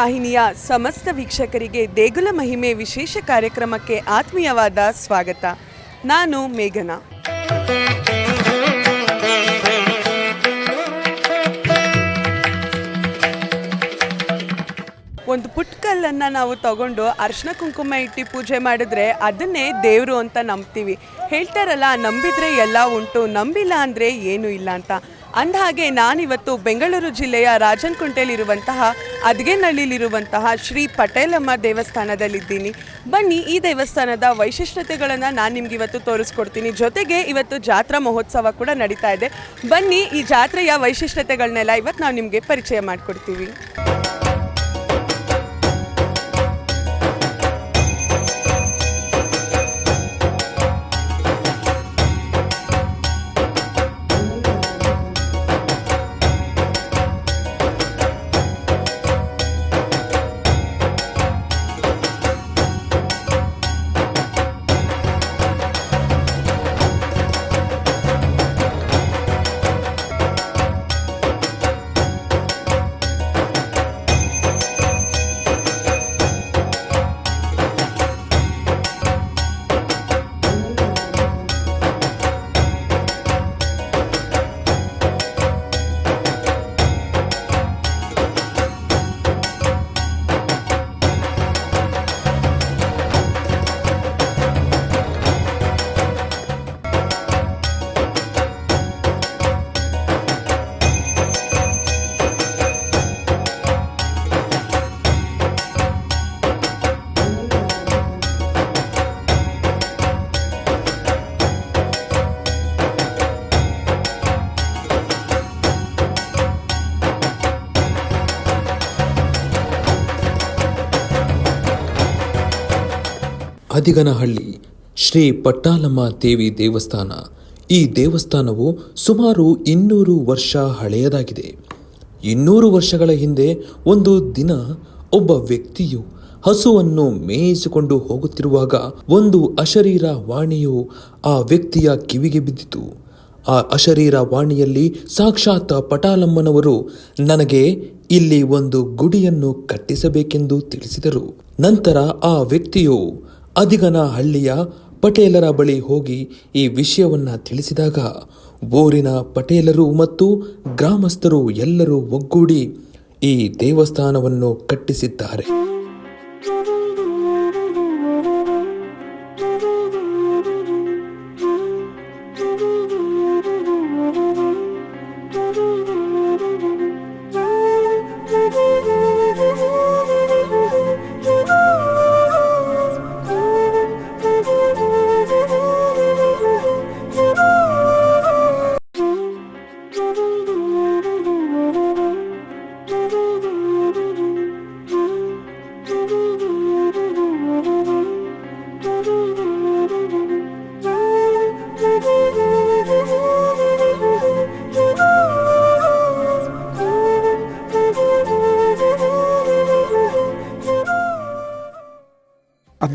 ವಾಹಿನಿಯ ಸಮಸ್ತ ವೀಕ್ಷಕರಿಗೆ ದೇಗುಲ ಮಹಿಮೆ ವಿಶೇಷ ಕಾರ್ಯಕ್ರಮಕ್ಕೆ ಆತ್ಮೀಯವಾದ ಸ್ವಾಗತ. ನಾನು ಮೇಘನಾ. ಒಂದು ಪುಟ್ಕಲ್ಲನ್ನು ನಾವು ತಗೊಂಡು ಅರ್ಶಿನ ಕುಂಕುಮ ಇಟ್ಟು ಪೂಜೆ ಮಾಡಿದ್ರೆ ಅದನ್ನೇ ದೇವರು ಅಂತ ನಂಬ್ತೀವಿ. ಹೇಳ್ತಾರಲ್ಲ, ನಂಬಿದ್ರೆ ಎಲ್ಲ ಉಂಟು, ನಂಬಿಲ್ಲ ಅಂದರೆ ಏನೂ ಇಲ್ಲ ಅಂತ. ಅಂದಹಾಗೆ, ನಾನಿವತ್ತು ಬೆಂಗಳೂರು ಜಿಲ್ಲೆಯ ರಾಜನಕುಂಟೆಯಲ್ಲಿರುವಂತಹ ಅದ್ಗೆನಹಳ್ಳಿಲಿರುವಂತಹ ಶ್ರೀ ಪಟೇಲಮ್ಮ ದೇವಸ್ಥಾನದಲ್ಲಿದ್ದೀನಿ. ಬನ್ನಿ, ಈ ದೇವಸ್ಥಾನದ ವೈಶಿಷ್ಟ್ಯತೆಗಳನ್ನು ನಾನು ನಿಮ್ಗೆ ಇವತ್ತು ತೋರಿಸ್ಕೊಡ್ತೀನಿ. ಜೊತೆಗೆ ಇವತ್ತು ಜಾತ್ರಾ ಮಹೋತ್ಸವ ಕೂಡ ನಡೀತಾ ಇದೆ. ಬನ್ನಿ, ಈ ಜಾತ್ರೆಯ ವೈಶಿಷ್ಟ್ಯತೆಗಳನ್ನೆಲ್ಲ ಇವತ್ತು ನಾವು ನಿಮಗೆ ಪರಿಚಯ ಮಾಡಿಕೊಡ್ತೀವಿ. ಅದಿಗನಹಳ್ಳಿ ಶ್ರೀ ಪಟ್ಟಾಲಮ್ಮ ದೇವಿ ದೇವಸ್ಥಾನ. ಈ ದೇವಸ್ಥಾನವು ಸುಮಾರು ಇನ್ನೂರು ವರ್ಷ ಹಳೆಯದಾಗಿದೆ. ಇನ್ನೂರು ವರ್ಷಗಳ ಹಿಂದೆ ಒಂದು ದಿನ ಒಬ್ಬ ವ್ಯಕ್ತಿಯು ಹಸುವನ್ನು ಮೇಯಿಸಿಕೊಂಡು ಹೋಗುತ್ತಿರುವಾಗ ಒಂದು ಅಶರೀರ ವಾಣಿಯು ಆ ವ್ಯಕ್ತಿಯ ಕಿವಿಗೆ ಬಿದ್ದಿತು. ಆ ಅಶರೀರ ವಾಣಿಯಲ್ಲಿ ಸಾಕ್ಷಾತ್ ಪಟಾಲಮ್ಮನವರು ನನಗೆ ಇಲ್ಲಿ ಒಂದು ಗುಡಿಯನ್ನು ಕಟ್ಟಿಸಬೇಕೆಂದು ತಿಳಿಸಿದರು. ನಂತರ ಆ ವ್ಯಕ್ತಿಯು ಅದಿಗನ ಹಳ್ಳಿಯ ಪಟೇಲರ ಬಳಿ ಹೋಗಿ ಈ ವಿಷಯವನ್ನ ತಿಳಿಸಿದಾಗ ಊರಿನ ಪಟೇಲರು ಮತ್ತು ಗ್ರಾಮಸ್ಥರು ಎಲ್ಲರೂ ಒಗ್ಗೂಡಿ ಈ ದೇವಸ್ಥಾನವನ್ನು ಕಟ್ಟಿಸಿದ್ದಾರೆ.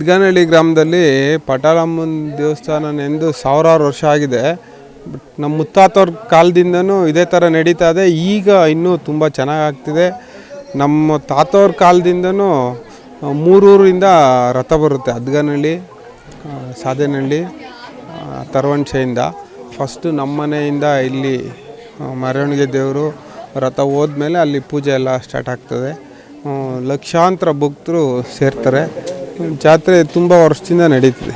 ಅದ್ಗಾನಹಳ್ಳಿ ಗ್ರಾಮದಲ್ಲಿ ಪಟಾಲಮ್ಮನ ದೇವಸ್ಥಾನ ನೆಂದು ಸಾವಿರಾರು ವರ್ಷ ಆಗಿದೆ. ಬಟ್ ನಮ್ಮ ಮುತ್ತಾತವ್ರ ಕಾಲದಿಂದನೂ ಇದೇ ಥರ ನಡೀತಾ ಇದೆ. ಈಗ ಇನ್ನೂ ತುಂಬ ಚೆನ್ನಾಗಾಗ್ತಿದೆ ನಮ್ಮ ತಾತವ್ರ ಕಾಲದಿಂದನೂ ಮೂರೂರಿಂದ ರಥ ಬರುತ್ತೆ. ಅದ್ಗನಹಳ್ಳಿ ಸಾಧೆನಹಳ್ಳಿ ತರವಂಶೆಯಿಂದ. ಫಸ್ಟು ನಮ್ಮ ಮನೆಯಿಂದ ಇಲ್ಲಿ ಮೆರವಣಿಗೆ ದೇವರು ರಥ ಹೋದ್ಮೇಲೆ ಅಲ್ಲಿ ಪೂಜೆ ಎಲ್ಲ ಸ್ಟಾರ್ಟ್ ಆಗ್ತದೆ. ಲಕ್ಷಾಂತರ ಭಕ್ತರು ಸೇರ್ತಾರೆ. ಜಾತ್ರೆ ತುಂಬ ವರ್ಷದಿಂದ ನಡೀತಿದೆ.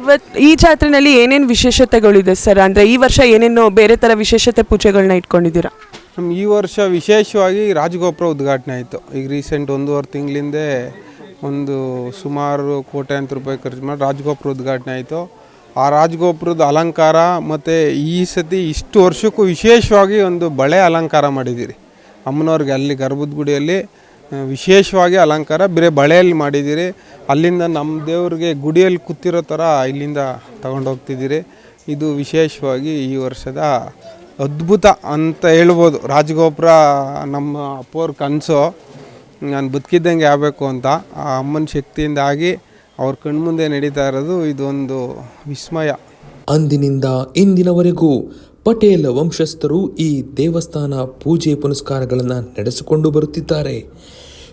ಇವತ್ತು ಈ ಜಾತ್ರೆನಲ್ಲಿ ಏನೇನು ವಿಶೇಷತೆಗಳಿದೆ ಸರ್? ಅಂದ್ರೆ ಈ ವರ್ಷ ಏನೇನು ಬೇರೆ ತರ ವಿಶೇಷತೆ ಪೂಜೆಗಳನ್ನ ಇಟ್ಕೊಂಡಿದ್ದೀರಾ? ನಮ್ಮ ಈ ವರ್ಷ ವಿಶೇಷವಾಗಿ ರಾಜಗೋಪುರ ಉದ್ಘಾಟನೆ ಆಯಿತು. ಈಗ ರೀಸೆಂಟ್ ಒಂದೂವರೆ ತಿಂಗಳಿಂದೆ ಒಂದು ಸುಮಾರು ಕೋಟ್ಯಾಂತರ ರೂಪಾಯಿ ಖರ್ಚು ಮಾಡಿ ರಾಜಗೋಪುರ ಉದ್ಘಾಟನೆ ಆಯಿತು. ಆ ರಾಜಗೋಪುರದ ಅಲಂಕಾರ ಮತ್ತು ಈ ಸತಿ ಇಷ್ಟು ವರ್ಷಕ್ಕೂ ವಿಶೇಷವಾಗಿ ಒಂದು ಬಳೆ ಅಲಂಕಾರ ಮಾಡಿದ್ದೀರಿ. ಅಮ್ಮನವ್ರಿಗೆ ಅಲ್ಲಿ ಗರ್ಭದ ಗುಡಿಯಲ್ಲಿ ವಿಶೇಷವಾಗಿ ಅಲಂಕಾರ. ಬೇರೆ ಬಳೆಯಲ್ಲಿ ಮಾಡಿದ್ದೀರಿ. ಅಲ್ಲಿಂದ ನಮ್ಮ ದೇವ್ರಿಗೆ ಗುಡಿಯಲ್ಲಿ ಕೂತಿರೋ ಥರ ಇಲ್ಲಿಂದ ತಗೊಂಡೋಗ್ತಿದ್ದೀರಿ ಇದು ವಿಶೇಷವಾಗಿ ಈ ವರ್ಷದ ಅದ್ಭುತ ಅಂತ ಹೇಳ್ಬೋದು. ರಾಜಗೋಪುರ ನಮ್ಮ ಅಪ್ಪವ್ರ ಕನಸು. ನಾನು ಬದುಕಿದ್ದಂಗೆ ಆಗಬೇಕು ಅಂತ. ಆ ಅಮ್ಮನ ಶಕ್ತಿಯಿಂದಾಗಿ ಅವ್ರ ಕಣ್ಮುಂದೆ ನಡೀತಾ ಇರೋದು ಇದೊಂದು ವಿಸ್ಮಯ. ಅಂದಿನಿಂದ ಇಂದಿನವರೆಗೂ ಪಟೇಲ್ ವಂಶಸ್ಥರು ಈ ದೇವಸ್ಥಾನ ಪೂಜೆ ಪುನಸ್ಕಾರಗಳನ್ನು ನಡೆಸಿಕೊಂಡು ಬರುತ್ತಿದ್ದಾರೆ.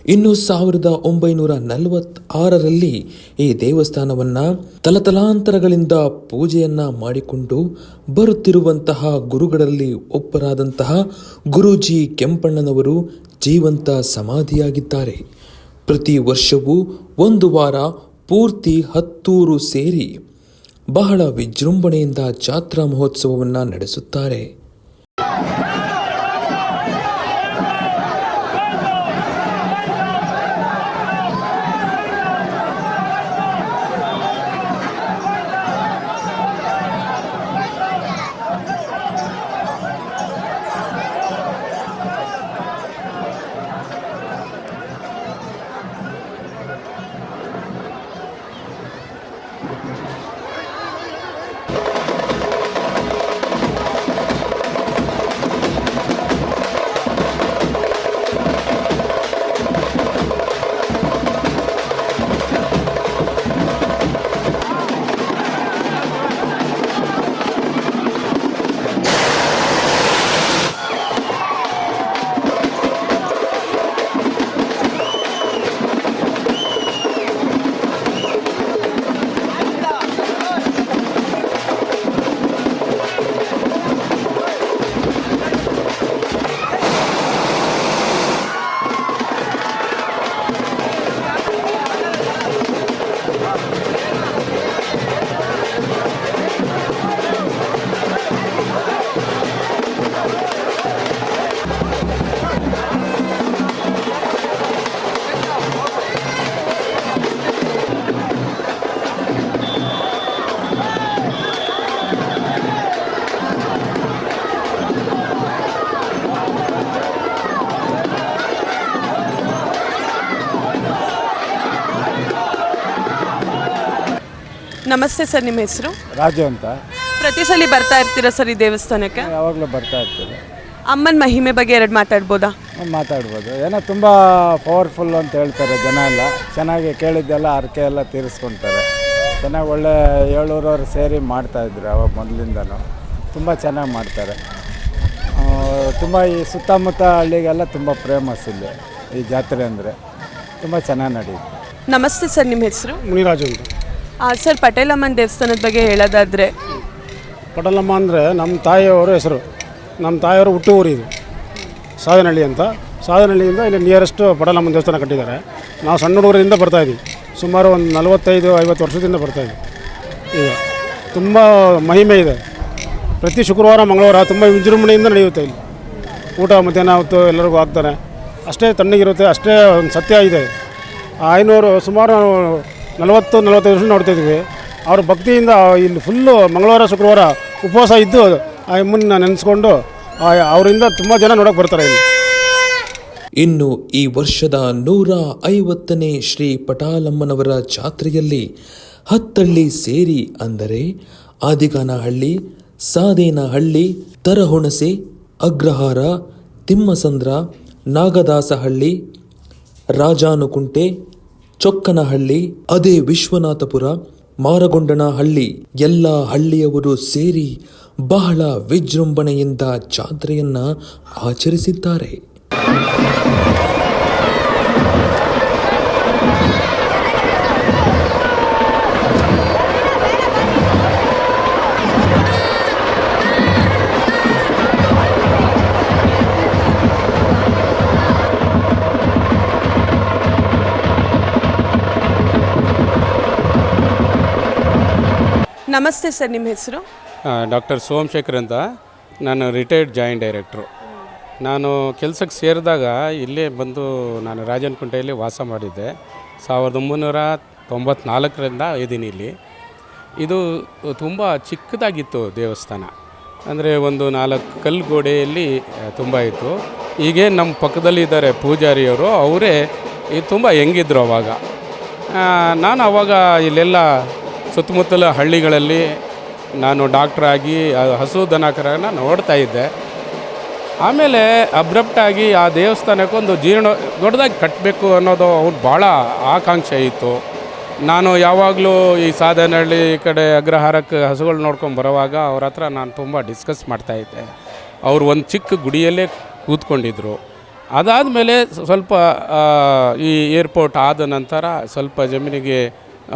ಇನ್ನು ಸಾವಿರದ ಒಂಬೈನೂರ ನಲವತ್ತಾರರಲ್ಲಿ ಈ ದೇವಸ್ಥಾನವನ್ನು ತಲತಲಾಂತರಗಳಿಂದ ಪೂಜೆಯನ್ನ ಮಾಡಿಕೊಂಡು ಬರುತ್ತಿರುವಂತಹ ಗುರುಗಳಲ್ಲಿ ಒಬ್ಬರಾದಂತಹ ಗುರೂಜಿ ಕೆಂಪಣ್ಣನವರು ಜೀವಂತ ಸಮಾಧಿಯಾಗಿದ್ದಾರೆ. ಪ್ರತಿ ವರ್ಷವೂ ಒಂದು ವಾರ ಪೂರ್ತಿ ಹತ್ತೂರು ಸೇರಿ ಬಹಳ ವಿಜೃಂಭಣೆಯಿಂದ ಜಾತ್ರಾ ಮಹೋತ್ಸವವನ್ನು ನಡೆಸುತ್ತಾರೆ. ನಮಸ್ತೆ ಸರ್ ನಿಮ್ಮ ಹೆಸರು? ರಾಜು ಅಂತ. ಪ್ರತಿ ಸಲ ಬರ್ತಾ ಇರ್ತೀರಾ ಸರ್ ಈ ದೇವಸ್ಥಾನಕ್ಕೆ? ಯಾವಾಗಲೂ ಬರ್ತಾ ಇರ್ತೀವಿ. ಅಮ್ಮನ ಮಹಿಮೆ ಬಗ್ಗೆ ಎರಡು ಮಾತಾಡ್ಬೋದಾ? ಮಾತಾಡ್ಬೋದು. ಏನೋ ತುಂಬ ಪವರ್ಫುಲ್ ಅಂತ ಹೇಳ್ತಾರೆ ಜನ ಎಲ್ಲ. ಚೆನ್ನಾಗಿ ಕೇಳಿದ್ದೆಲ್ಲ ಹರಕೆ ಎಲ್ಲ ತೀರಿಸ್ಕೊಳ್ತಾರೆ ಚೆನ್ನಾಗಿ ಒಳ್ಳೆ ಏಳೂರವ್ರು ಸೇರಿ ಮಾಡ್ತಾಯಿದ್ರು ಅವಾಗ ಮೊದಲಿಂದನೂ. ತುಂಬ ಚೆನ್ನಾಗಿ ಮಾಡ್ತಾರೆ. ತುಂಬ ಈ ಸುತ್ತಮುತ್ತ ಹಳ್ಳಿಗೆಲ್ಲ ತುಂಬ ಫೇಮಸ್ ಇಲ್ಲಿ ಈ ಜಾತ್ರೆ ಅಂದರೆ. ತುಂಬ ಚೆನ್ನಾಗಿ ನಡೆಯುತ್ತೆ ನಮಸ್ತೆ ಸರ್ ನಿಮ್ಮ ಹೆಸರು? ಮುನಿರಾಜು ಅಂತ. ಸರ್ ಪಟೇಲಮ್ಮನ ದೇವಸ್ಥಾನದ ಬಗ್ಗೆ ಹೇಳೋದಾದರೆ? ಪಟೇಲಮ್ಮ ಅಂದರೆ ನಮ್ಮ ತಾಯಿಯವರ ಹೆಸರು. ನಮ್ಮ ತಾಯಿಯವರು ಹುಟ್ಟು ಊರು ಇದು. ಸಾಧನಹಳ್ಳಿ ಅಂತ. ಸಾಧನಹಳ್ಳಿಯಿಂದ ಇಲ್ಲಿ ನಿಯರೆಸ್ಟ್ ಪಟಲಮ್ಮನ ದೇವಸ್ಥಾನ ಕಟ್ಟಿದ್ದಾರೆ. ನಾವು ಸಣ್ಣ ಹುಡುಗರಿಂದ ಬರ್ತಾಯಿದ್ದೀವಿ ಸುಮಾರು ಒಂದು ನಲವತ್ತೈದು, ಐವತ್ತು ವರ್ಷದಿಂದ ಬರ್ತಾಯಿದ್ದೀವಿ ಈಗ ತುಂಬ ಮಹಿಮೆ ಇದೆ. ಪ್ರತಿ ಶುಕ್ರವಾರ, ಮಂಗಳವಾರ ತುಂಬ ವಿಜೃಂಭಣೆಯಿಂದ ನಡೆಯುತ್ತೆ ಇಲ್ಲಿ. ಊಟ, ಮಧ್ಯಾಹ್ನ ಹೊತ್ತು ಎಲ್ಲರಿಗೂ ಹಾಕ್ತಾರೆ ಅಷ್ಟೇ ತಣ್ಣಗಿರುತ್ತೆ, ಅಷ್ಟೇ ಒಂದು ಸತ್ಯ ಇದೆ. ಐನೂರು, ಸುಮಾರು ನಲವತ್ತು, ನಲವತ್ತೈದು ವರ್ಷ ನೋಡ್ತಾ ಅವ್ರ ಭಕ್ತಿಯಿಂದ ಇಲ್ಲಿ ಫುಲ್ಲು ಮಂಗಳವಾರ, ಶುಕ್ರವಾರ ಉಪವಾಸ ಇದ್ದು ಮುನ್ನ ನೆನೆಸ್ಕೊಂಡು ಅವರಿಂದ ತುಂಬ ಜನ ನೋಡೋಕೆ ಬರ್ತಾರೆ ಇಲ್ಲಿ. ಇನ್ನು ಈ ವರ್ಷದ ನೂರ ಐವತ್ತನೇ ಶ್ರೀ ಪಟಾಲಮ್ಮನವರ ಜಾತ್ರೆಯಲ್ಲಿ ಹತ್ತಳ್ಳಿ ಸೇರಿ ಅಂದರೆ ಆದಿಗಾನಹಳ್ಳಿ, ಸಾದೇನಹಳ್ಳಿ, ತರಹುಣಸೆ, ಅಗ್ರಹಾರ, ತಿಮ್ಮಸಂದ್ರ, ನಾಗದಾಸಹಳ್ಳಿ, ರಾಜಾನುಕುಂಟೆ ಚೊಕ್ಕನಹಳ್ಳಿ ಅದೇ ವಿಶ್ವನಾಥಪುರ ಮಾರಗೊಂಡನಹಳ್ಳಿ ಎಲ್ಲ ಹಳ್ಳಿಯವರು ಸೇರಿ ಬಹಳ ವಿಜೃಂಭಣೆಯಿಂದ ಜಾತ್ರೆಯನ್ನ ಆಚರಿಸಿದ್ದಾರೆ. ನಮಸ್ತೆ ಸರ್, ನಿಮ್ಮ ಹೆಸರು? ಡಾಕ್ಟರ್ ಸೋಮಶೇಖರ್ ಅಂತ. ನಾನು ರಿಟೈರ್ಡ್ ಜಾಯಿಂಟ್ ಡೈರೆಕ್ಟ್ರು ನಾನು ಕೆಲಸಕ್ಕೆ ಸೇರಿದಾಗ ಇಲ್ಲೇ ಬಂದು ನಾನು ರಾಜನಕುಂಟೆಯಲ್ಲಿ ವಾಸ ಮಾಡಿದ್ದೆ. ಸಾವಿರದ ಒಂಬೈನೂರ ತೊಂಬತ್ನಾಲ್ಕರಿಂದ ಇದ್ದೀನಿ ಇಲ್ಲಿ. ಇದು ತುಂಬ ಚಿಕ್ಕದಾಗಿತ್ತು ದೇವಸ್ಥಾನ. ಅಂದರೆ ಒಂದು ನಾಲ್ಕು ಕಲ್ಲು ಗೋಡೆಯಲ್ಲಿ ತುಂಬ ಇತ್ತು. ಹೀಗೆ ನಮ್ಮ ಪಕ್ಕದಲ್ಲಿ ಇದ್ದಾರೆ ಪೂಜಾರಿಯವರು. ಅವರೇ ಇದು ತುಂಬ ಹೆಂಗಿದ್ರು ಅವಾಗ. ನಾನು ಅವಾಗ ಇಲ್ಲೆಲ್ಲ ಸುತ್ತಮುತ್ತಲ ಹಳ್ಳಿಗಳಲ್ಲಿ ನಾನು ಡಾಕ್ಟ್ರಾಗಿ ಹಸು ದನಕರನ್ನ ನೋಡ್ತಾ ಇದ್ದೆ. ಆಮೇಲೆ ಅಬ್ರಪ್ಟಾಗಿ ಆ ದೇವಸ್ಥಾನಕ್ಕೊಂದು ಜೀರ್ಣ, ದೊಡ್ಡದಾಗಿ ಕಟ್ಟಬೇಕು ಅನ್ನೋದು ಅವ್ರು ಭಾಳ ಆಕಾಂಕ್ಷೆ ಇತ್ತು. ನಾನು ಯಾವಾಗಲೂ ಈ ಸಾಧನಹಳ್ಳಿ ಈ ಕಡೆ ಅಗ್ರಹಾರಕ್ಕೆ ಹಸುಗಳು ನೋಡ್ಕೊಂಡು ಬರುವಾಗ ಅವ್ರ ಹತ್ರ ನಾನು ತುಂಬ ಡಿಸ್ಕಸ್ ಮಾಡ್ತಾಯಿದ್ದೆ ಅವರು ಒಂದು ಚಿಕ್ಕ ಗುಡಿಯಲ್ಲೇ ಕೂತ್ಕೊಂಡಿದ್ದರು ಅದಾದಮೇಲೆ ಸ್ವಲ್ಪ ಈ ಏರ್ಪೋರ್ಟ್ ಆದ ನಂತರ ಸ್ವಲ್ಪ ಜಮೀನಿಗೆ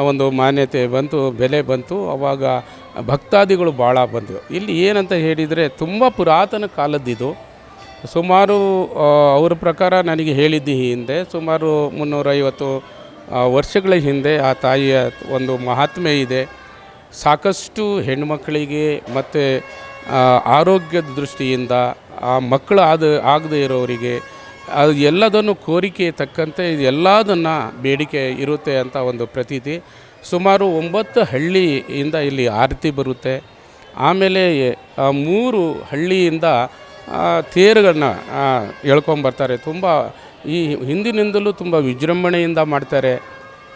ಒಂದು ಮಾನ್ಯತೆ ಬಂತು, ಬೆಲೆ ಬಂತು, ಅವಾಗ ಭಕ್ತಾದಿಗಳು ಭಾಳ ಬಂದವು ಇಲ್ಲಿ ಏನಂತ ಹೇಳಿದರೆ ತುಂಬ ಪುರಾತನ ಕಾಲದ್ದಿದು. ಸುಮಾರು ಅವ್ರ ಪ್ರಕಾರ ನನಗೆ ಹೇಳಿದ್ದು ಹಿಂದೆ, ಸುಮಾರು ಮುನ್ನೂರೈವತ್ತು ವರ್ಷಗಳ ಹಿಂದೆ ಆ ತಾಯಿಯ ಒಂದು ಮಹಾತ್ಮೆ ಇದೆ. ಸಾಕಷ್ಟು ಹೆಣ್ಮಕ್ಕಳಿಗೆ ಮತ್ತು ಆರೋಗ್ಯದ ದೃಷ್ಟಿಯಿಂದ, ಆ ಮಕ್ಕಳು ಆದ, ಆಗದೇ ಇರೋರಿಗೆ ಅದು ಎಲ್ಲದನ್ನು ಕೋರಿಕೆ ತಕ್ಕಂತೆ ಎಲ್ಲದನ್ನು ಬೇಡಿಕೆ ಇರುತ್ತೆ ಅಂತ ಒಂದು ಪ್ರತೀತಿ. ಸುಮಾರು ಒಂಬತ್ತು ಹಳ್ಳಿಯಿಂದ ಇಲ್ಲಿ ಆರತಿ ಬರುತ್ತೆ. ಆಮೇಲೆ ಮೂರು ಹಳ್ಳಿಯಿಂದ ತೇರುಗಳನ್ನ ಎಳ್ಕೊಂಬರ್ತಾರೆ. ತುಂಬ ಈ ಹಿಂದಿನಿಂದಲೂ ತುಂಬ ವಿಜೃಂಭಣೆಯಿಂದ ಮಾಡ್ತಾರೆ.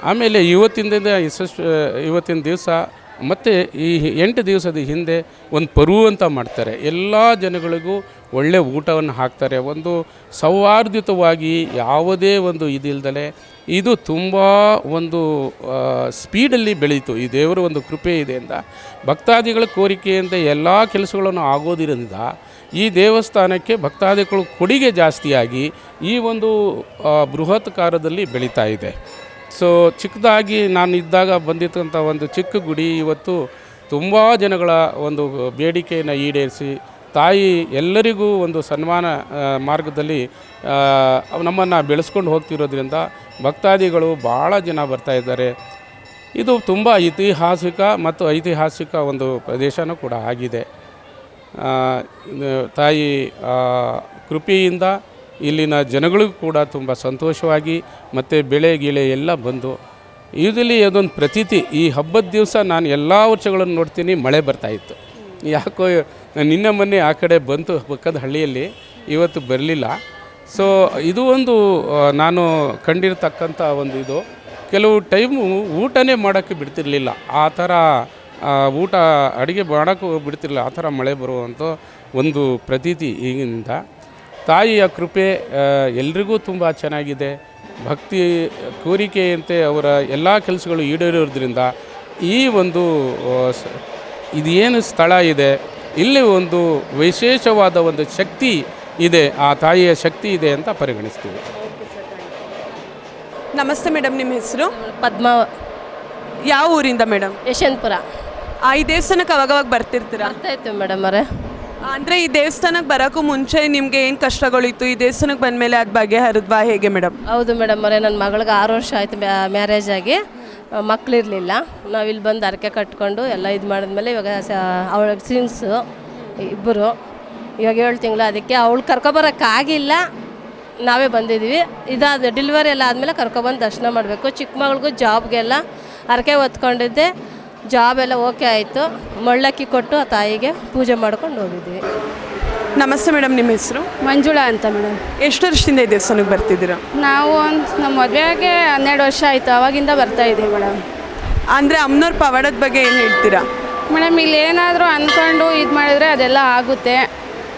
ಆಮೇಲೆ ಇವತ್ತಿಂದ ಯಶಸ್ವಿ ಇವತ್ತಿನ ದಿವಸ ಮತ್ತು ಈ ಎಂಟು ದಿವಸದ ಹಿಂದೆ ಒಂದು ಪರು ಅಂತ ಮಾಡ್ತಾರೆ. ಎಲ್ಲ ಜನಗಳಿಗೂ ಒಳ್ಳೆಯ ಊಟವನ್ನು ಹಾಕ್ತಾರೆ. ಒಂದು ಸೌಹಾರ್ದಿತವಾಗಿ ಯಾವುದೇ ಒಂದು ಇದಿಲ್ದಲೆ ಇದು ತುಂಬ ಒಂದು ಸ್ಪೀಡಲ್ಲಿ ಬೆಳೀತು. ಈ ದೇವರ ಒಂದು ಕೃಪೆ ಇದೆ ಅಂತ. ಭಕ್ತಾದಿಗಳ ಕೋರಿಕೆಯಿಂದ ಎಲ್ಲ ಕೆಲಸಗಳನ್ನು ಆಗೋದಿರಿಂದ ಈ ದೇವಸ್ಥಾನಕ್ಕೆ ಭಕ್ತಾದಿಗಳು ಕೊಡುಗೆ ಜಾಸ್ತಿಯಾಗಿ ಈ ಒಂದು ಬೃಹತ್ ಕಾರದಲ್ಲಿ ಬೆಳೀತಾ ಇದೆ. ಸೊ ಚಿಕ್ಕದಾಗಿ ನಾನು ಇದ್ದಾಗ ಬಂದಿತ್ತಂಥ ಒಂದು ಚಿಕ್ಕ ಗುಡಿ ಇವತ್ತು ತುಂಬ ಜನಗಳ ಒಂದು ಬೇಡಿಕೆಯನ್ನು ಈಡೇರಿಸಿ, ತಾಯಿ ಎಲ್ಲರಿಗೂ ಒಂದು ಸನ್ಮಾನ ಮಾರ್ಗದಲ್ಲಿ ನಮ್ಮನ್ನು ಬೆಳೆಸ್ಕೊಂಡು ಹೋಗ್ತಿರೋದ್ರಿಂದ ಭಕ್ತಾದಿಗಳು ಭಾಳ ಜನ ಬರ್ತಾ ಇದ್ದಾರೆ. ಇದು ತುಂಬ ಐತಿಹಾಸಿಕ ಮತ್ತು ಐತಿಹಾಸಿಕ ಒಂದು ಪ್ರದೇಶನೂ ಕೂಡ ಆಗಿದೆ. ತಾಯಿ ಕೃಪೆಯಿಂದ ಇಲ್ಲಿನ ಜನಗಳಿಗೂ ಕೂಡ ತುಂಬ ಸಂತೋಷವಾಗಿ ಮತ್ತು ಬೆಳೆ ಗಿಳೆ ಎಲ್ಲ ಬಂದು ಇದರಲ್ಲಿ ಅದೊಂದು ಪ್ರತೀತಿ. ಈ ಹಬ್ಬದ ದಿವಸ ನಾನು ಎಲ್ಲ ವರ್ಷಗಳನ್ನು ನೋಡ್ತೀನಿ ಮಳೆ ಬರ್ತಾಯಿತ್ತು ಯಾಕೋ ನಿನ್ನೆ ಮೊನ್ನೆ ಆ ಕಡೆ ಬಂತು ಪಕ್ಕದ ಹಳ್ಳಿಯಲ್ಲಿ, ಇವತ್ತು ಬರಲಿಲ್ಲ. ಸೊ ಇದು ಒಂದು ನಾನು ಕಂಡಿರ್ತಕ್ಕಂಥ ಒಂದು ಇದು. ಕೆಲವು ಟೈಮು ಊಟನೇ ಮಾಡೋಕ್ಕೆ ಬಿಡ್ತಿರ್ಲಿಲ್ಲ. ಆ ಥರ ಊಟ ಅಡುಗೆ ಮಾಡೋಕ್ಕೂ ಬಿಡ್ತಿರಲಿಲ್ಲ. ಆ ಥರ ಮಳೆ ಬರುವಂಥ ಒಂದು ಪ್ರತೀತಿ ಈಗಿನಿಂದ. ತಾಯಿಯ ಕೃಪೆ ಎಲ್ರಿಗೂ ತುಂಬ ಚೆನ್ನಾಗಿದೆ. ಭಕ್ತಿ ಕೋರಿಕೆಯಂತೆ ಅವರ ಎಲ್ಲ ಕೆಲಸಗಳು ಈಡೇರೋದ್ರಿಂದ ಈ ಒಂದು ಇದೇನು ಸ್ಥಳ ಇದೆ ಇಲ್ಲಿ ಒಂದು ವಿಶೇಷವಾದ ಒಂದು ಶಕ್ತಿ ಇದೆ ಆ ತಾಯಿಯ ಶಕ್ತಿ ಇದೆ ಅಂತ ಪರಿಗಣಿಸ್ತೀವಿ. ನಮಸ್ತೆ ಮೇಡಮ್ ನಿಮ್ಮ ಹೆಸರು? ಪದ್ಮ. ಯಾವ ಊರಿಂದ ಮೇಡಮ್? ಯಶವಂತಪುರ. ಆ ಈ ದೇವಸ್ಥಾನಕ್ಕೆ ಅವಾಗವಾಗ ಬರ್ತಿರ್ತೀರಾ? ಇತ್ತು ಮೇಡಮ್ ಅವರೇ. ಅಂದರೆ ಈ ದೇವಸ್ಥಾನಕ್ಕೆ ಬರೋಕ್ಕೂ ಮುಂಚೆ ನಿಮಗೆ ಏನು ಕಷ್ಟಗಳಿತ್ತು? ಈ ದೇವಸ್ಥಾನಕ್ಕೆ ಬಂದಮೇಲೆ ಅದು ಬಗೆಹರಿದ್ವಾ ಹೇಗೆ ಮೇಡಮ್ ಹೌದು ಮೇಡಮ್ ಅವರೇ ನನ್ನ ಮಗಳಿಗೆ ಆರು ವರ್ಷ ಆಯಿತು ಮ್ಯಾರೇಜ್ ಆಗಿ. ಮಕ್ಕಳಿರಲಿಲ್ಲ ನಾವು ಇಲ್ಲಿ ಬಂದು ಅರಕೆ ಕಟ್ಕೊಂಡು ಎಲ್ಲ ಇದು ಮಾಡಿದ್ಮೇಲೆ ಇವಾಗ ಅವಳ ಸಿನ್ಸು ಇಬ್ಬರು. ಇವಾಗ ಏಳು ತಿಂಗಳು, ಅದಕ್ಕೆ ಅವಳು ಕರ್ಕೊಬರೋಕ್ಕಾಗಿಲ್ಲ ನಾವೇ ಬಂದಿದ್ದೀವಿ ಇದಾದ ಡೆಲಿವರಿ ಎಲ್ಲ ಆದಮೇಲೆ ಕರ್ಕೊಬಂದು ದರ್ಶನ ಮಾಡಬೇಕು. ಚಿಕ್ಕ ಮಗಳಿಗೂ ಜಾಬ್ಗೆಲ್ಲ ಅರಕೆ ಹೊತ್ಕೊಂಡಿದ್ದೆ. ಜಾಬ್ ಎಲ್ಲ ಓಕೆ ಆಯಿತು. ಮಳ್ಳಕ್ಕಿ ಕೊಟ್ಟು ಆ ತಾಯಿಗೆ ಪೂಜೆ ಮಾಡ್ಕೊಂಡು ಹೋಗಿದ್ವಿ. ನಮಸ್ತೆ ಮೇಡಮ್ ನಿಮ್ಮ ಹೆಸರು? ಮಂಜುಳಾ ಅಂತ ಮೇಡಮ್. ಎಷ್ಟು ವರ್ಷದಿಂದ ಈ ದೇವಸ್ಥಾನಕ್ಕೆ ಬರ್ತಿದ್ದೀರಾ? ನಾವು ಒಂದು ನಮ್ಮ ಮದುವೆಗೆ ಹನ್ನೆರಡು ವರ್ಷ ಆಯಿತು. ಅವಾಗಿಂದ ಬರ್ತಾ ಇದ್ದೀವಿ ಮೇಡಮ್. ಅಂದರೆ ಅಮ್ಮನವ್ರ ಪವಾಡದ ಬಗ್ಗೆ ಏನು ಹೇಳ್ತೀರಾ? ಮೇಡಮ್ ಇಲ್ಲಿ ಏನಾದರೂ ಅಂದ್ಕೊಂಡು ಇದು ಮಾಡಿದರೆ ಅದೆಲ್ಲ ಆಗುತ್ತೆ.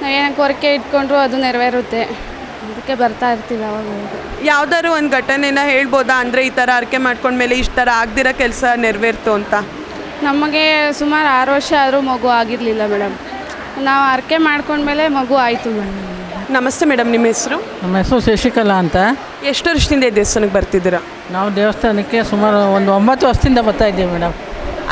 ನಾವು ಏನೋ ಕೋರಿಕೆ ಇಟ್ಕೊಂಡ್ರು ಅದು ನೆರವೇರುತ್ತೆ. ಅದಕ್ಕೆ ಬರ್ತಾ ಇರ್ತೀವಿ ಅವಾಗ. ಯಾವ್ದಾದ್ರು ಒಂದು ಘಟನೆನ ಹೇಳ್ಬೋದಾ? ಅಂದರೆ ಈ ಥರ ಅರ್ಕೆ ಮಾಡ್ಕೊಂಡ್ಮೇಲೆ ಇಷ್ಟು ಥರ ಆಗದಿರೋ ಕೆಲಸ ನೆರವೇರ್ತು ಅಂತ. ನಮಗೆ ಸುಮಾರು ಆರು ವರ್ಷ ಆದರೂ ಮಗು ಆಗಿರಲಿಲ್ಲ ಮೇಡಮ್. ನಾವು ಅರ್ಕೆ ಮಾಡ್ಕೊಂಡ್ಮೇಲೆ ಮಗು ಆಯಿತು ಮೇಡಮ್. ನಮಸ್ತೆ ಮೇಡಮ್ ನಿಮ್ಮ ಹೆಸರು? ನಮ್ಮ ಹೆಸರು ಶಶಿಕಲಾ ಅಂತ. ಎಷ್ಟು ವರ್ಷದಿಂದ ಈ ದೇವಸ್ಥಾನಕ್ಕೆ ಬರ್ತಿದ್ದೀರಾ? ನಾವು ದೇವಸ್ಥಾನಕ್ಕೆ ಸುಮಾರು ಒಂದು ಒಂಬತ್ತು ವರ್ಷದಿಂದ ಬರ್ತಾ ಇದ್ದೀವಿ ಮೇಡಮ್.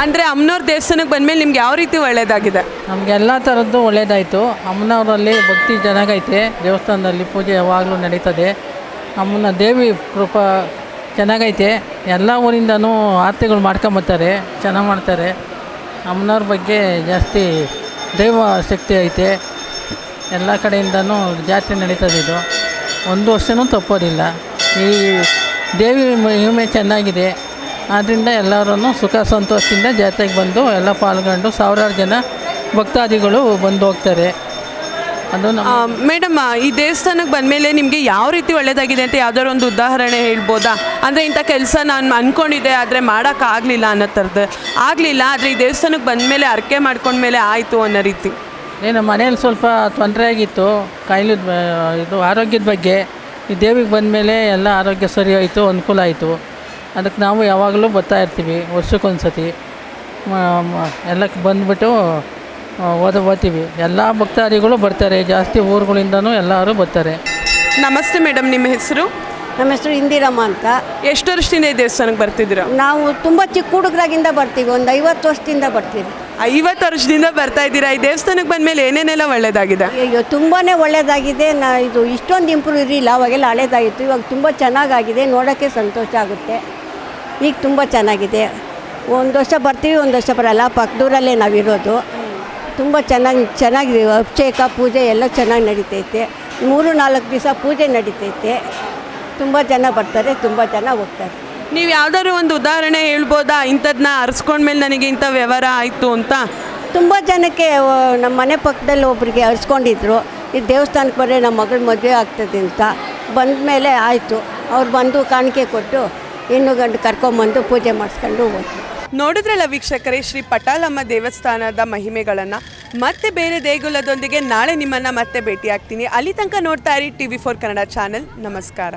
ಅಂದರೆ ಅಮ್ಮನವ್ರ ದೇವಸ್ಥಾನಕ್ಕೆ ಬಂದಮೇಲೆ ನಿಮ್ಗೆ ಯಾವ ರೀತಿ ಒಳ್ಳೆಯದಾಗಿದೆ ನಮಗೆ ಎಲ್ಲ ಥರದ್ದು ಒಳ್ಳೆಯದಾಯಿತು ಅಮ್ಮನವರಲ್ಲಿ ಭಕ್ತಿ ಚೆನ್ನಾಗೈತೆ ದೇವಸ್ಥಾನದಲ್ಲಿ ಪೂಜೆ ಯಾವಾಗಲೂ ನಡೀತದೆ. ಅಮ್ಮನ ದೇವಿ ಕೃಪಾ ಚೆನ್ನಾಗೈತೆ. ಎಲ್ಲ ಊರಿಂದನೂ ಆರತಿಗಳು ಮಾಡ್ಕೊಂಬರ್ತಾರೆ ಚೆನ್ನಾಗಿ ಮಾಡ್ತಾರೆ. ಅಮ್ಮನವ್ರ ಬಗ್ಗೆ ಜಾಸ್ತಿ ದೈವ ಶಕ್ತಿ ಐತೆ. ಎಲ್ಲ ಕಡೆಯಿಂದನೂ ಜಾತ್ರೆ ನಡೀತದೆ ಇದು. ಒಂದು ವರ್ಷನೂ ತಪ್ಪೋದಿಲ್ಲ. ಈ ದೇವಿ ಹಿಮೆ ಚೆನ್ನಾಗಿದೆ. ಆದ್ದರಿಂದ ಎಲ್ಲರೂ ಸುಖ ಸಂತೋಷದಿಂದ ಜಾತ್ರೆಗೆ ಬಂದು ಎಲ್ಲ ಪಾಲ್ಗೊಂಡು ಸಾವಿರಾರು ಜನ ಭಕ್ತಾದಿಗಳು ಬಂದು ಹೋಗ್ತಾರೆ. ಅದು ಮೇಡಮ್ ಈ ದೇವಸ್ಥಾನಕ್ಕೆ ಬಂದಮೇಲೆ ನಿಮಗೆ ಯಾವ ರೀತಿ ಒಳ್ಳೆಯದಾಗಿದೆ ಅಂತ ಯಾವ್ದಾದ್ರು ಒಂದು ಉದಾಹರಣೆ ಹೇಳ್ಬೋದಾ? ಅಂದರೆ ಇಂಥ ಕೆಲಸ ನಾನು ಅಂದ್ಕೊಂಡಿದ್ದೆ ಆದರೆ ಮಾಡೋಕ್ಕಾಗಲಿಲ್ಲ ಅನ್ನೋ ಥರದ್ದು. ಆಗಲಿಲ್ಲ ಆದರೆ ಈ ದೇವಸ್ಥಾನಕ್ಕೆ ಬಂದಮೇಲೆ ಅರ್ಕೆ ಮಾಡ್ಕೊಂಡ್ಮೇಲೆ ಆಯಿತು ಅನ್ನೋ ರೀತಿ. ಏನು ಮನೇಲಿ ಸ್ವಲ್ಪ ತೊಂದರೆ ಆಗಿತ್ತು. ಕಾಯಿಲೆ ಇದು ಆರೋಗ್ಯದ ಬಗ್ಗೆ. ಈ ದೇವಿಗೆ ಬಂದಮೇಲೆ ಎಲ್ಲ ಆರೋಗ್ಯ ಸರಿ ಆಯಿತು ಅನುಕೂಲ ಆಯಿತು. ಅದಕ್ಕೆ ನಾವು ಯಾವಾಗಲೂ ಬರ್ತಾ ಇರ್ತೀವಿ ವರ್ಷಕ್ಕೊಂದು ಸತಿ ಮ- ಮ- ಎಲ್ಲಕ್ಕೆ ಬಂದುಬಿಟ್ಟು ಓದ ಓದ್ತೀವಿ. ಎಲ್ಲ ಭಕ್ತಾದಿಗಳು ಬರ್ತಾರೆ. ಜಾಸ್ತಿ ಊರುಗಳಿಂದನೂ ಎಲ್ಲರೂ ಬರ್ತಾರೆ. ನಮಸ್ತೆ ಮೇಡಮ್ ನಿಮ್ಮ ಹೆಸರು? ನಮ್ಮ ಹೆಸರು ಇಂದಿರಮ್ಮ ಅಂತ. ಎಷ್ಟು ವರ್ಷದಿಂದ ಈ ದೇವಸ್ಥಾನಕ್ಕೆ ಬರ್ತಿದ್ದೀರಾ? ನಾವು ತುಂಬ ಚಿಕ್ಕ ಹುಡುಗರಾಗಿಂದ ಬರ್ತೀವಿ. ಒಂದು ಐವತ್ತು ವರ್ಷದಿಂದ ಬರ್ತೀವಿ. ಐವತ್ತು ವರ್ಷದಿಂದ ಬರ್ತಾ ಇದ್ದೀರಾ? ಈ ದೇವಸ್ಥಾನಕ್ಕೆ ಬಂದಮೇಲೆ ಏನೇನೆಲ್ಲ ಒಳ್ಳೆಯದಾಗಿದೆ ಅಯ್ಯೋ ತುಂಬಾ ಒಳ್ಳೆಯದಾಗಿದೆ ನಾ ಇದು ಇಷ್ಟೊಂದು ಇಂಪ್ರೂವ್ ಇರಲಿಲ್ಲ. ಅವಾಗೆಲ್ಲ ಹಳೇದಾಗಿತ್ತು. ಇವಾಗ ತುಂಬ ಚೆನ್ನಾಗಾಗಿದೆ. ನೋಡೋಕ್ಕೆ ಸಂತೋಷ ಆಗುತ್ತೆ. ಈಗ ತುಂಬ ಚೆನ್ನಾಗಿದೆ. ಒಂದು ವರ್ಷ ಬರ್ತೀವಿ ಒಂದು ವರ್ಷ ಬರಲ್ಲ ಪಕ್ಕದೂರಲ್ಲೇ ನಾವಿರೋದು. ತುಂಬ ಚೆನ್ನಾಗಿ ಚೆನ್ನಾಗಿದೆ. ಅಭಿಷೇಕ ಪೂಜೆ ಎಲ್ಲ ಚೆನ್ನಾಗಿ ನಡೀತೈತೆ. ಮೂರು ನಾಲ್ಕು ದಿವಸ ಪೂಜೆ ನಡೀತೈತೆ. ತುಂಬ ಜನ ಬರ್ತಾರೆ ತುಂಬ ಜನ ಹೋಗ್ತಾರೆ. ನೀವು ಯಾವ್ದಾದ್ರು ಒಂದು ಉದಾಹರಣೆ ಹೇಳ್ಬೋದಾ? ಇಂಥದ್ದನ್ನ ಅರ್ಸ್ಕೊಂಡ್ಮೇಲೆ ನನಗೆ ಇಂಥ ವ್ಯವಹಾರ ಆಯಿತು ಅಂತ. ತುಂಬ ಜನಕ್ಕೆ ನಮ್ಮ ಮನೆ ಪಕ್ಕದಲ್ಲಿ ಒಬ್ಬರಿಗೆ ಅರ್ಸ್ಕೊಂಡಿದ್ರು. ಈ ದೇವಸ್ಥಾನಕ್ಕೆ ಬರೋ ನಮ್ಮ ಮಗಳ ಮದುವೆ ಆಗ್ತದೆ ಅಂತ. ಬಂದ ಮೇಲೆ ಆಯಿತು. ಅವ್ರು ಬಂದು ಕಾಣಿಕೆ ಕೊಟ್ಟು ಹೆಣ್ಣು ಗಂಡು ಕರ್ಕೊಂಬಂದು ಪೂಜೆ ಮಾಡಿಸ್ಕೊಂಡು ಹೋದ್ರು. ನೋಡಿದ್ರಲ್ಲ ವೀಕ್ಷಕರೇ, ಶ್ರೀ ಪಟಾಲಮ್ಮ ದೇವಸ್ಥಾನದ ಮಹಿಮೆಗಳನ್ನು. ಮತ್ತೆ ಬೇರೆ ದೇಗುಲದೊಂದಿಗೆ ನಾಳೆ ನಿಮ್ಮನ್ನು ಮತ್ತೆ ಭೇಟಿ ಆಗ್ತೀನಿ ಅಲ್ಲಿ ತನಕ ನೋಡ್ತಾ ಇರಿ T V four Kannada channel. ನಮಸ್ಕಾರ.